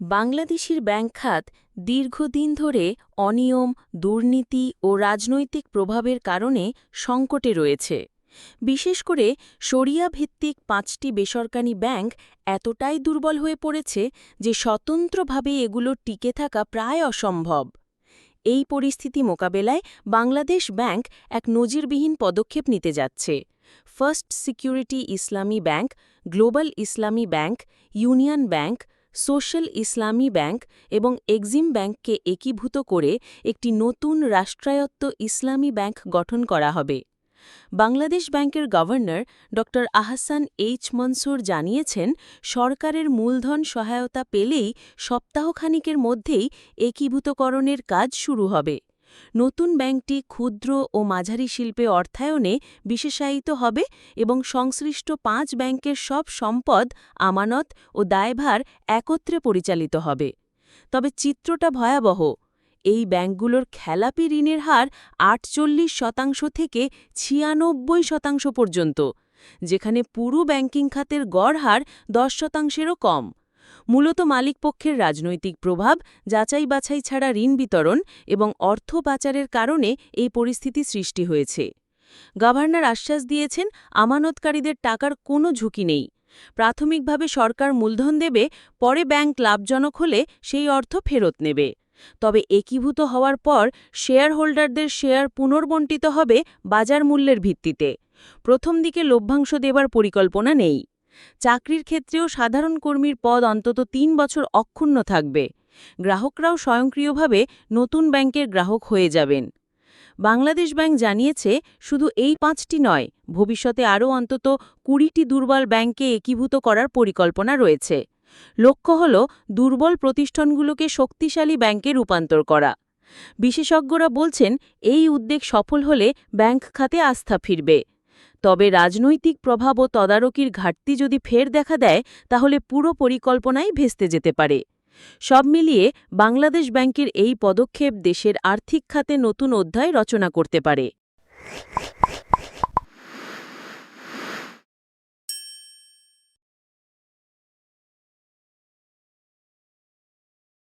বাংলাদেশের ব্যাংক খাত দীর্ঘদিন ধরে অনিয়ম, দুর্নীতি ও রাজনৈতিক প্রভাবের কারণে সংকটে রয়েছে। বিশেষ করে শরিয়া ভিত্তিক পাঁচটি বেসরকারি ব্যাংক এতটাই দুর্বল হয়ে পড়েছে যে স্বতন্ত্রভাবে এগুলো টিকে থাকা প্রায় অসম্ভব। এই পরিস্থিতি মোকাবেলায় বাংলাদেশ ব্যাংক এক নজিরবিহীন পদক্ষেপ নিতে যাচ্ছে। First Security Islami Bank, Global Islami Bank, Union Bank Social Islami Bank এবং এক্সিম ব্যাংককে একীভূত করে একটি নতুন রাষ্ট্রায়ত্ত ইসলামী ব্যাংক গঠন করা হবে। বাংলাদেশ ব্যাংকের গভর্নর ড. আহসান এইচ মনসুর জানিয়েছেন, সরকারের মূলধন সহায়তা পেলেই সপ্তাহখানিকের মধ্যেই একীভূতকরণের কাজ শুরু হবে। নতুন ব্যাংকটি ক্ষুদ্র ও মাঝারি শিল্পে অর্থায়নে বিশেষায়িত হবে এবং সংশ্লিষ্ট পাঁচ ব্যাংকের সব সম্পদ, আমানত ও দায়ভার একত্রে পরিচালিত হবে। তবে চিত্রটা ভয়াবহ। এই ব্যাংকগুলোর খেলাপি ঋণের হার আটচল্লিশ শতাংশ থেকে ছিয়ানব্বই শতাংশ পর্যন্ত, যেখানে পুরো ব্যাংকিং খাতের গড় হার দশ শতাংশেরও কম। মূলত মালিকপক্ষের রাজনৈতিক প্রভাব, যাচাই বাছাই ছাড়া ঋণ বিতরণ এবং অর্থ পাচারের কারণে এই পরিস্থিতি সৃষ্টি হয়েছে। গভর্নর আশ্বাস দিয়েছেন, আমানতকারীদের টাকার কোনো ঝুঁকি নেই। প্রাথমিকভাবে সরকার মূলধন দেবে, পরে ব্যাংক লাভজনক হলে সেই অর্থ ফেরত নেবে। তবে একীভূত হওয়ার পর শেয়ার হোল্ডারদের শেয়ার পুনর্বণ্টিত হবে বাজার মূল্যের ভিত্তিতে। প্রথম দিকে লভ্যাংশ দেবার পরিকল্পনা নেই। চাকরির ক্ষেত্রেও সাধারণ কর্মীর পদ অন্তত তিন বছর অক্ষুণ্ণ থাকবে। গ্রাহকরাও স্বয়ংক্রিয়ভাবে নতুন ব্যাংকের গ্রাহক হয়ে যাবেন। বাংলাদেশ ব্যাংক জানিয়েছে, শুধু এই পাঁচটি নয়, ভবিষ্যতে আরও অন্তত কুড়িটি দুর্বল ব্যাংকে একীভূত করার পরিকল্পনা রয়েছে। লক্ষ্য হল, দুর্বল প্রতিষ্ঠানগুলোকে শক্তিশালী ব্যাংকে রূপান্তর করা। বিশেষজ্ঞরা বলছেন, এই উদ্যোগ সফল হলে ব্যাংক খাতে আস্থা ফিরবে। তবে রাজনৈতিক প্রভাব ও তদারকির ঘাটতি যদি ফের দেখা দেয়, তাহলে পুরো পরিকল্পনাই ভেস্তে যেতে পারে। সব মিলিয়ে বাংলাদেশ ব্যাংকের এই পদক্ষেপ দেশের আর্থিক খাতে নতুন অধ্যায় রচনা করতে পারে।